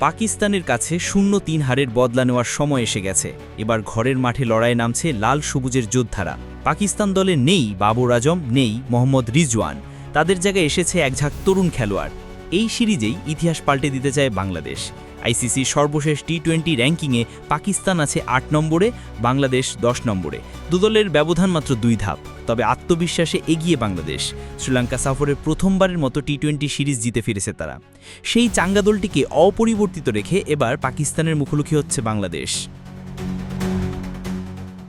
পাকিস্তানের কাছে শূন্য তিন হারের বদলা নেওয়ার সময় এসে গেছে। এবার ঘরের মাঠে লড়াই নামছে লাল সবুজের যোদ্ধারা। পাকিস্তান দলে নেই বাবর আজম, নেই মোহাম্মদ রিজওয়ান। তাদের জায়গায় এসেছে একঝাঁক তরুণ খেলোয়াড়। এই সিরিজেই ইতিহাস পাল্টে দিতে চায় বাংলাদেশ। আইসিসি সর্বশেষ টি টোয়েন্টি র্যাঙ্কিংয়ে পাকিস্তান আছে আট নম্বরে, বাংলাদেশ দশ নম্বরে। দুদলের ব্যবধান মাত্র দুই ধাপ। তবে আত্মবিশ্বাসে এগিয়ে বাংলাদেশ। শ্রীলঙ্কা সফরে প্রথমবারের মতো টি টোয়েন্টি সিরিজ জিতে ফিরেছে তারা। সেই চাঙ্গা দলটিকে অপরিবর্তিত রেখে এবার পাকিস্তানের মুখোমুখি হচ্ছে বাংলাদেশ।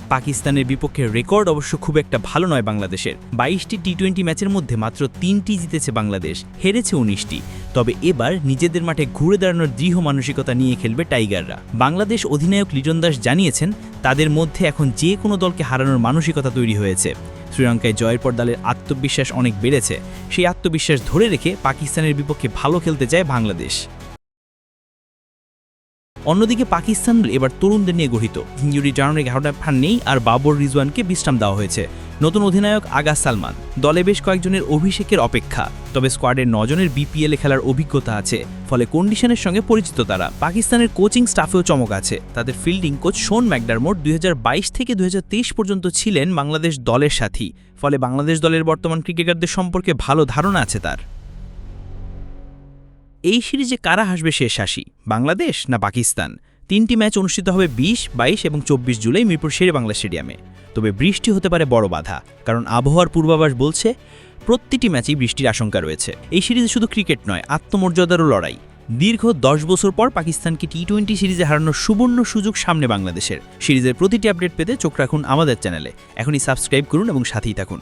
পাকিস্তানের বিপক্ষে রেকর্ড অবশ্য খুব একটা ভালো নয় বাংলাদেশের। বাইশটি টি টোয়েন্টি ম্যাচের মধ্যে মাত্র তিনটি জিতেছে বাংলাদেশ, হেরেছে উনিশটি। তবে এবার নিজেদের মাঠে ঘুরে দাঁড়ানোর দৃঢ় মানসিকতা নিয়ে খেলবে টাইগাররা। বাংলাদেশ অধিনায়ক লিটন দাস জানিয়েছেন, তাদের মধ্যে এখন যে কোনো দলকে হারানোর মানসিকতা তৈরি হয়েছে। শ্রীলঙ্কায় জয়ের পর দলের আত্মবিশ্বাস অনেক বেড়েছে। সেই আত্মবিশ্বাস ধরে রেখে পাকিস্তানের বিপক্ষে ভালো খেলতে চায় বাংলাদেশ। অন্যদিকে পাকিস্তান এবার তরুণদের নিয়ে গঠিত। ইঞ্জুরি জানানোর এগারোটা ফান নেই আর বাবর রিজওয়ানকে বিশ্রাম দেওয়া হয়েছে। নতুন অধিনায়ক আগা সালমান। দলে বেশ কয়েকজনের অভিষেকের অপেক্ষা। তবে স্কোয়াডের নজনের বিপিএলে খেলার অভিজ্ঞতা আছে। ফলে কন্ডিশনের সঙ্গে পরিচিত তারা। পাকিস্তানের কোচিং স্টাফেও চমক আছে। তাদের ফিল্ডিং কোচ শোন ম্যাকডারমোট দুই থেকে দুই হাজার তেইশ পর্যন্ত ছিলেন বাংলাদেশ দলের সাথী। ফলে বাংলাদেশ দলের বর্তমান ক্রিকেটারদের সম্পর্কে ভালো ধারণা আছে তার। এই সিরিজে কারা হাসবে শেষ হাসি, বাংলাদেশ না পাকিস্তান? তিনটি ম্যাচ অনুষ্ঠিত হবে বিশ, বাইশ এবং চব্বিশ জুলাই মিরপুর শেরে বাংলা স্টেডিয়ামে। তবে বৃষ্টি হতে পারে বড় বাধা, কারণ আবহাওয়ার পূর্বাভাস বলছে, প্রতিটি ম্যাচেই বৃষ্টির আশঙ্কা রয়েছে। এই সিরিজে শুধু ক্রিকেট নয়, আত্মমর্যাদারও লড়াই। দীর্ঘ দশ বছর পর পাকিস্তানকে টি টোয়েন্টি সিরিজে হারানোর সুবর্ণ সুযোগ সামনে বাংলাদেশের। সিরিজের প্রতিটি আপডেট পেতে চোখ রাখুন আমাদের চ্যানেলে। এখনই সাবস্ক্রাইব করুন এবং সাথেই থাকুন।